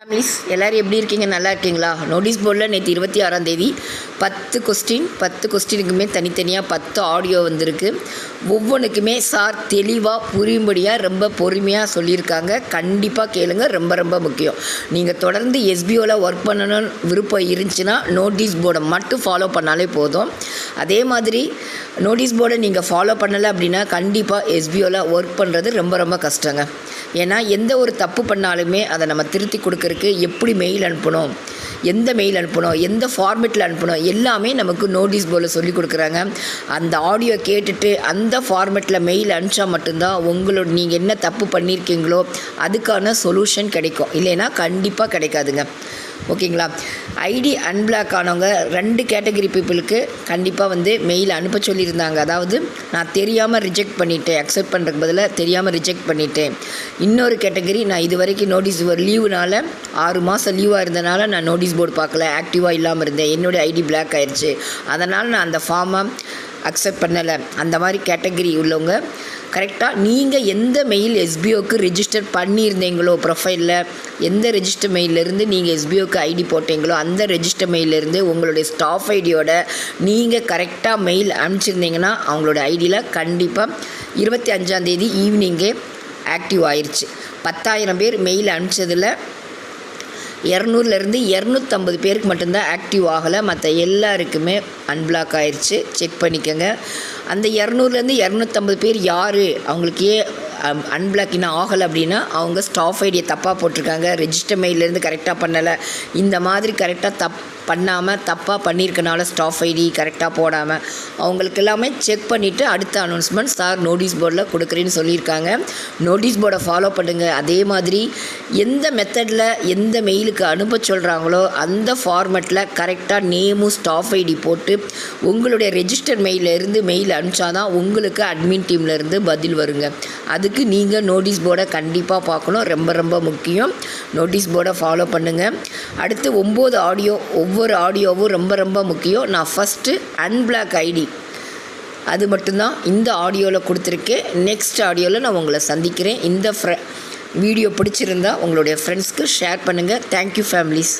Families எல்லோரும் எப்படி இருக்கீங்க? நல்லா இருக்கீங்களா? நோட்டீஸ் போர்டில் நேற்று இருபத்தி ஆறாம் தேதி பத்து கொஸ்டின் பத்து கொஸ்டினுக்குமே தனித்தனியாக பத்து ஆடியோ வந்திருக்கு. ஒவ்வொன்றுக்குமே சார் தெளிவாக புரியும்படியாக ரொம்ப பொறுமையாக சொல்லியிருக்காங்க. கண்டிப்பாக கேளுங்க ரொம்ப ரொம்ப முக்கியம். நீங்கள் தொடர்ந்து எஸ்பிஓவில் ஒர்க் பண்ணணும்னு விருப்பம் இருந்துச்சுன்னா நோட்டீஸ் போர்டை மட்டும் ஃபாலோ பண்ணாலே போதும். அதே மாதிரி நோட்டீஸ் போர்டை நீங்கள் ஃபாலோ பண்ணலை அப்படின்னா கண்டிப்பாக எஸ்பிஓவில் ஒர்க் பண்ணுறது ரொம்ப ரொம்ப கஷ்டங்க. ஏன்னா எந்த ஒரு தப்பு பண்ணாலுமே அதை நம்ம திருத்தி கொடுக்கறக்கு எப்படி மெயில் அனுப்பணும் எந்த மெயில் அனுப்பணும் எந்த ஃபார்மேட்டில் அனுப்பணும் எல்லாமே நமக்கு நோட்டீஸ் போர்டில் சொல்லி கொடுக்குறாங்க. அந்த ஆடியோ கேட்டுட்டு அந்த ஃபார்மேட்டில் மெயில் அனுப்பிச்சா மட்டும்தான் உங்களோட நீங்கள் என்ன தப்பு பண்ணியிருக்கீங்களோ அதுக்கான சொல்யூஷன் கிடைக்கும். இல்லைன்னா கண்டிப்பாக கிடைக்காதுங்க. ஓகேங்களா? ஐடி அன்பிளாக் ஆனவங்க ரெண்டு கேட்டகரி பீப்புளுக்கு கண்டிப்பாக வந்து மெயில் அனுப்ப சொல்லியிருந்தாங்க. அதாவது நான் தெரியாமல் ரிஜெக்ட் பண்ணிட்டேன். அக்செப்ட் பண்ணுறதுக்கு பதிலாக தெரியாமல் ரிஜெக்ட் பண்ணிட்டேன். இன்னொரு கேட்டகரி நான் இது வரைக்கும் நோட்டீஸ் ஒரு லீவுனால் ஆறு மாதம் லீவாக இருந்தனால நான் நோட்டீஸ் போர்டு பார்க்கல. ஆக்டிவாக இல்லாமல் இருந்தேன். என்னுடைய ஐடி பிளாக் ஆயிடுச்சு அதனால் நான் அந்த ஃபார்மை அக்செப்ட் பண்ணலை. அந்த மாதிரி கேட்டகரி உள்ளவங்க கரெக்டாக நீங்கள் எந்த மெயில் எஸ்பிஓக்கு ரிஜிஸ்டர் பண்ணியிருந்தீங்களோ ப்ரொஃபைலில் எந்த ரெஜிஸ்டர் மெயிலிருந்து நீங்கள் எஸ்பிஓக்கு ஐடி போட்டீங்களோ அந்த ரெஜிஸ்டர் மெயிலிருந்து உங்களுடைய ஸ்டாஃப் ஐடியோட நீங்கள் கரெக்டாக மெயில் அனுப்பிச்சிருந்தீங்கன்னா அவங்களோட ஐடியில் கண்டிப்பாக இருபத்தி அஞ்சாந்தேதி ஈவினிங்கே ஆக்டிவ் ஆயிடுச்சு பத்தாயிரம் பேர் மெயில் அனுப்பிச்சதில் இரநூறுலேருந்து இரநூத்தம்பது பேருக்கு மட்டும்தான் ஆக்டிவ் ஆகலை. மற்ற எல்லாருக்குமே அன்பிளாக் ஆயிடுச்சு செக் பண்ணிக்கோங்க. அந்த இரநூறுலேருந்து இரநூத்தம்பது பேர் யார்? அவங்களுக்கு ஏ Um, அன்பிளாக் இன்னும் ஆகலை அப்படின்னா அவங்க ஸ்டாஃப் ஐடியை தப்பாக போட்டிருக்காங்க. ரெஜிஸ்டர் மெயிலேருந்து கரெக்டாக பண்ணலை. இந்த மாதிரி கரெக்டாக தப் பண்ணாமல் தப்பாக பண்ணியிருக்கனால ஸ்டாஃப் ஐடி கரெக்டாக போடாமல் அவங்களுக்கு எல்லாமே செக் பண்ணிவிட்டு அடுத்த அனௌன்ஸ்மெண்ட் சார் நோட்டீஸ் போர்டில் கொடுக்குறேன்னு சொல்லியிருக்காங்க. நோட்டீஸ் போர்டை ஃபாலோ பண்ணுங்கள் அதே மாதிரி எந்த மெத்தடில் எந்த மெயிலுக்கு அனுப்ப சொல்கிறாங்களோ அந்த ஃபார்மெட்டில் கரெக்டாக நேமும் ஸ்டாஃப் ஐடி போட்டு உங்களுடைய ரெஜிஸ்டர் மெயிலிருந்து மெயில் அனுப்பிச்சாதான் உங்களுக்கு அட்மின் டீம்லேருந்து பதில் வருங்க. அதுக்கு நீங்கள் நோட்டீஸ் போர்டை கண்டிப்பாக பார்க்கணும். ரொம்ப ரொம்ப முக்கியம். நோட்டீஸ் போர்டை ஃபாலோ பண்ணுங்கள் அடுத்து ஒம்பது ஆடியோ ஒவ்வொரு ஆடியோவும் ரொம்ப ரொம்ப முக்கியம். நான் ஃபஸ்ட்டு அன்பிளாக் ஐடி அது மட்டும்தான். இந்த ஆடியோவில் கொடுத்துருக்கேன். நெக்ஸ்ட் ஆடியோவில் நான் உங்களை சந்திக்கிறேன். இந்த ஃப்ர வீடியோ பிடிச்சிருந்தா உங்களுடைய ஃப்ரெண்ட்ஸ்க்கு ஷேர் பண்ணுங்கள் தேங்க்யூ ஃபேமிலிஸ்